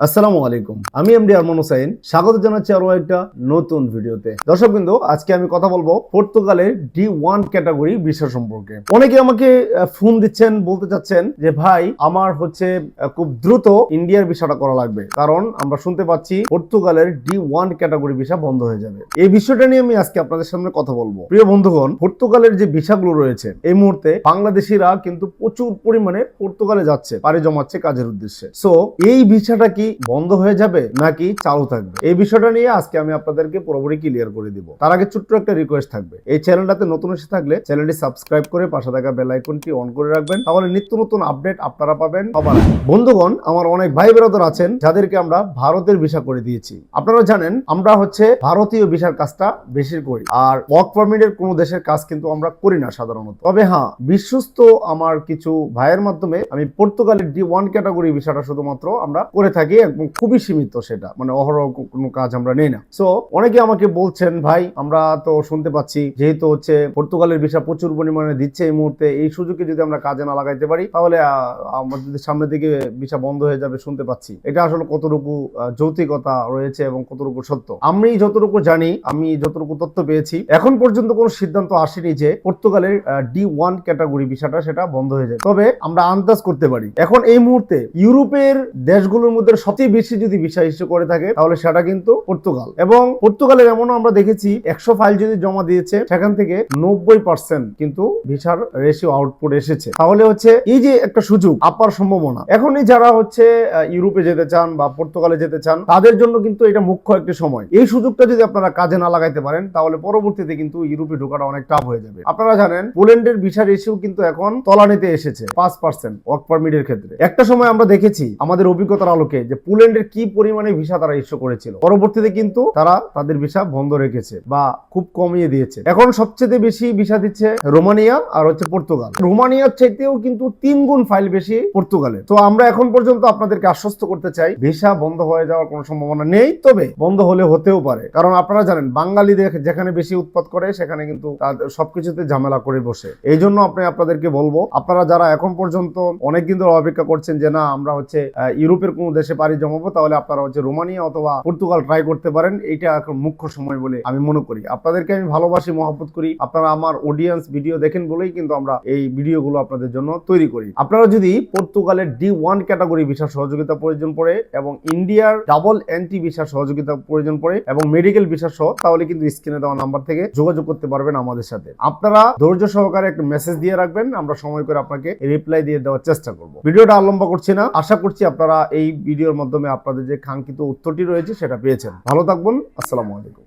আসসালামু আলাইকুম। আমি এমডি আরমান হোসাইন। স্বাগত জানাচ্ছি আরও একটা নতুন ভিডিওতে। দর্শক বিন্দু, আজকে আমি কথা বলব পর্তুগালের ডি ওয়ান ক্যাটাগরি ভিসা সম্পর্কে। অনেকে আমাকে ফোন দিচ্ছেন, বলতে চাচ্ছেন যে, ভাই, আমার হচ্ছে খুব দ্রুত ইন্ডিয়ার ভিসাটা করা লাগবে। কারণ আমরা শুনতে পাচ্ছি পর্তুগালের ডি ওয়ান ক্যাটাগরি ভিসা বন্ধ হয়ে যাবে। এই বিষয়টা নিয়ে আমি আজকে আপনাদের সামনে কথা বলব। প্রিয় বন্ধুগণ, পর্তুগালের যে ভিসাগুলো রয়েছে, এই মুহূর্তে বাংলাদেশিরা কিন্তু প্রচুর পরিমাণে পর্তুগালে যাচ্ছে, পাড়ি জমাচ্ছে কাজের উদ্দেশ্যে। সো এই ভিসাটা কি বন্ধ হয়ে যাবে নাকি চালু থাকবে? এই বিষয়টা নিয়ে আজকে আমি আপনাদেরকে পুরোপুরি ক্লিয়ার করে দিব। তার আগে ছোট্ট একটা রিকোয়েস্ট থাকবে। এই চ্যানেলটাতে নতুন এসে থাকলে চ্যানেলটি সাবস্ক্রাইব করে পাশে থাকা বেল আইকনটি অন করে রাখবেন। তাহলে নিত্য নতুন আপডেট আপনারা পাবেন সবার বন্ধুগণ, আমার অনেক ভাই বেরোদর আছেন, যাদেরকে আমরা ভারতের ভিসা করে দিয়েছি। আপনারা জানেন, আমরা হচ্ছে ভারতীয় ভিসার কাজটা বেশি করি। আর ওয়ার্ক পারমিটের কোনো দেশের কাজ কিন্তু আমরা করি না সাধারণত। তবে হ্যাঁ বিশ্বস্ত আমার কিছু ভাইয়ের মাধ্যমে আমি পর্তুগালের ডি ওয়ান ক্যাটাগরি ভিসাটা শুধুমাত্র আমরা করে থাকি। এবং খুবই সীমিত সেটা। মানে অহরহ কোনো কাজ আমরা নেই না। সো অনেকে আমাকে বলছেন ভাই আমরা তো শুনতে পাচ্ছি যেহেতু হচ্ছে পর্তুগালের ভিসা প্রচুর পরিমাণে দিচ্ছে এই মুহূর্তে এই সুযোগে যদি আমরা কাজে না লাগাইতে পারি তাহলে আমাদের যদি সামনের দিকে ভিসা বন্ধ হয়ে যাবে শুনতে পাচ্ছি। এটা আসলে কতটুকু আহ, যৌক্তিকতা রয়েছে এবং কতটুকু সত্য? আমি যতটুকু জানি আমি যতটুকু তথ্য পেয়েছি এখন পর্যন্ত কোনো সিদ্ধান্ত আসেনি যে পর্তুগালের ডি ওয়ান ক্যাটাগরি ভিসাটা সেটা বন্ধ হয়ে যায় তবে আমরা আন্দাজ করতে পারি এখন এই মুহূর্তে ইউরোপের দেশগুলোর মধ্যে সবচেয়ে বেশি যদি ভিসা ইস্যু করে থাকে, তাহলে সেটা কিন্তু পর্তুগাল। এবং পর্তুগালের এমনও আমরা দেখেছি, একশো ফাইল যদি জমা দিয়েছে, সেখান থেকে নব্বই পার্সেন্ট কিন্তু ভিসার রেশিও আউটপুট এসেছে। তাহলে হচ্ছে এই যে একটা সুযোগ, আপার সম্ভাবনা। এখনই যারা হচ্ছে ইউরোপে যেতে চান বা পর্তুগালে যেতে চান, তাদের জন্য কিন্তু এটা মুখ্য একটি সময়। এই সুযোগটা যদি আপনারা কাজে না লাগাইতে পারেন, তাহলে পরবর্তীতে কিন্তু ইউরোপে ঢোকাটা অনেক টাফ হয়ে যাবে। আপনারা জানেন, পোল্যান্ডের ভিসা রেশিও কিন্তু এখন তলানিতে এসেছে, পাঁচ পার্সেন্ট ওয়ার্ক পারমিটের ক্ষেত্রে। একটা সময় আমরা দেখেছি, আমাদের অভিজ্ঞতার আলোকে যে পোল্যান্ডের কি পরিমাণে ভিসা তারা ইস্যু করেছিল। পরবর্তীতে কিন্তু তারা তাদের ভিসা বন্ধ রেখেছে বা খুব কমিয়ে দিয়েছে। এখন সবচেয়ে বেশি ভিসা দিচ্ছে রোমানিয়া আর হচ্ছে পর্তুগাল। রোমানিয়ার চাইতেও কিন্তু তিন গুণ ফাইল বেশি পর্তুগালে তো আমরা এখন পর্যন্ত আপনাদেরকে আশ্বস্ত করতে চাই, ভিসা বন্ধ হয়ে যাওয়ার কোনো সম্ভাবনা নেই, তবে বন্ধ হলে হতেও পারে। কারণ আপনারা জানেন বাঙালিদের যেখানে বেশি উৎপাদ করে, সেখানে কিন্তু সবকিছুতে ঝামেলা করে বসে। এই জন্য আপনি আপনাদেরকে বলব, আপনারা যারা এখন পর্যন্ত অনেক দিন ধরে অপেক্ষা করছেন যে না, আমরা হচ্ছে ইউরোপের কোনো দেশে পাড়ি জমাবো, তাহলে আপনারা হচ্ছে রোমানিয়া অথবা পর্তুগাল ট্রাই করতে পারেন। এটা এখন মুখ্য সময় বলে আমি মনে করি। আপনাদেরকে আমি ভালোবাসি, মহব্বত করি। আপনারা আমার অডিয়েন্স ভিডিও দেখেন বলেই কিন্তু আমরা এই ভিডিওগুলো আপনাদের জন্য তৈরি করি। আপনারা যদি পর্তুগালের ডি ওয়ান ক্যাটাগরি ভিসা সহযোগিতা প্রয়োজন পড়ে এবং ইন্ডিয়ার ডাবল এন্টি ভিসা সহযোগিতা প্রয়োজন পড়ে এবং মেডিকেল ভিসা সহ, তাহলে কিন্তু স্ক্রিনে দেওয়া নাম্বার থেকে যোগাযোগ করতে পারবেন আমাদের সাথে। আপনারা ধৈর্য সহকারে একটা মেসেজ দিয়ে রাখবেন, আমরা সময় করে আপনাকে রিপ্লাই দিয়ে দেওয়ার চেষ্টা করব। ভিডিওটা আর লম্বা করছি না। আশা করছি আপনারা এই ভিডিওর মাধ্যমে আপনাদের যে কাঙ্ক্ষিত উত্তরটি রয়েছে সেটা পেয়েছেন। ভালো থাকবেন আসসালামু আলাইকুম।